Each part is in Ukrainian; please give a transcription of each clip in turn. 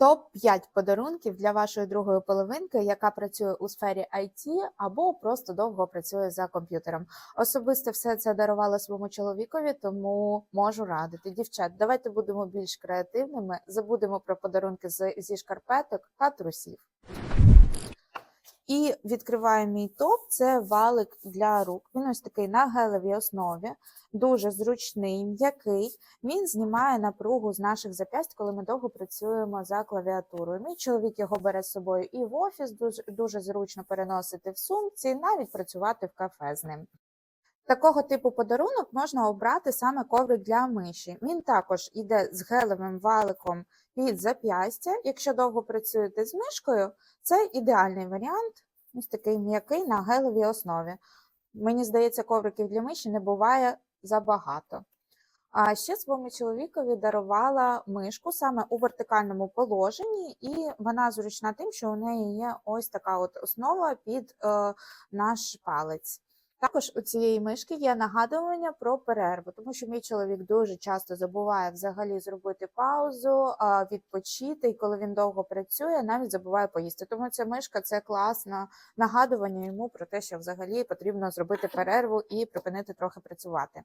Топ-5 подарунків для вашої другої половинки, яка працює у сфері IT або просто довго працює за комп'ютером. Особисто все це дарувала своєму чоловікові, тому можу радити. Дівчат, давайте будемо більш креативними, забудемо про подарунки зі шкарпеток та трусів. І відкриваю мій топ. Це валик для рук. Він ось такий на гелевій основі, дуже зручний, м'який. Він знімає напругу з наших зап'ясть, коли ми довго працюємо за клавіатурою. Мій чоловік його бере з собою і в офіс, дуже, дуже зручно переносити в сумці, навіть працювати в кафе з ним. Такого типу подарунок можна обрати саме коврик для миші. Він також йде з гелевим валиком під зап'ястя. Якщо довго працюєте з мишкою, це ідеальний варіант. Ось такий м'який на гелевій основі. Мені здається, ковриків для миші не буває забагато. А ще своєму чоловікові дарувала мишку саме у вертикальному положенні, і вона зручна тим, що у неї є ось така от основа під е, наш палець. Також у цієї мишки є нагадування про перерву, тому що мій чоловік дуже часто забуває взагалі зробити паузу, відпочити, і коли він довго працює, навіть забуває поїсти. Тому ця мишка це класне нагадування йому про те, що взагалі потрібно зробити перерву і припинити трохи працювати.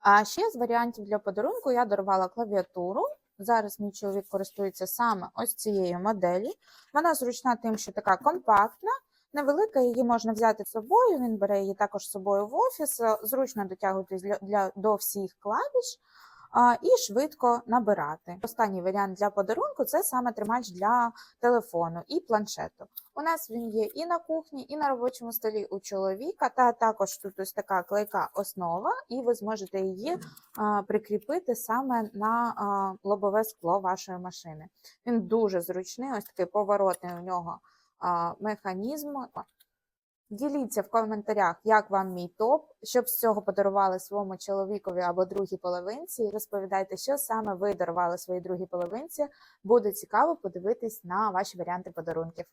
А ще з варіантів для подарунку я дарувала клавіатуру. Зараз мій чоловік користується саме ось цією моделі. Вона зручна тим, що така компактна, невелика, її можна взяти з собою. Він бере її також з собою в офіс, е, зручно дотягуватись для, для, до всіх клавіш і швидко набирати. Останній варіант для подарунку це саме тримач для телефону і планшету. У нас він є і на кухні, і на робочому столі у чоловіка, та також тут ось така клейка основа, і ви зможете її прикріпити саме на лобове скло вашої машини. Він дуже зручний, ось такий поворотний у нього механізм. Діліться в коментарях, як вам мій топ, щоб з цього подарували своєму чоловікові або другій половинці. Розповідайте, що саме ви дарували своїй другій половинці. Буде цікаво подивитись на ваші варіанти подарунків.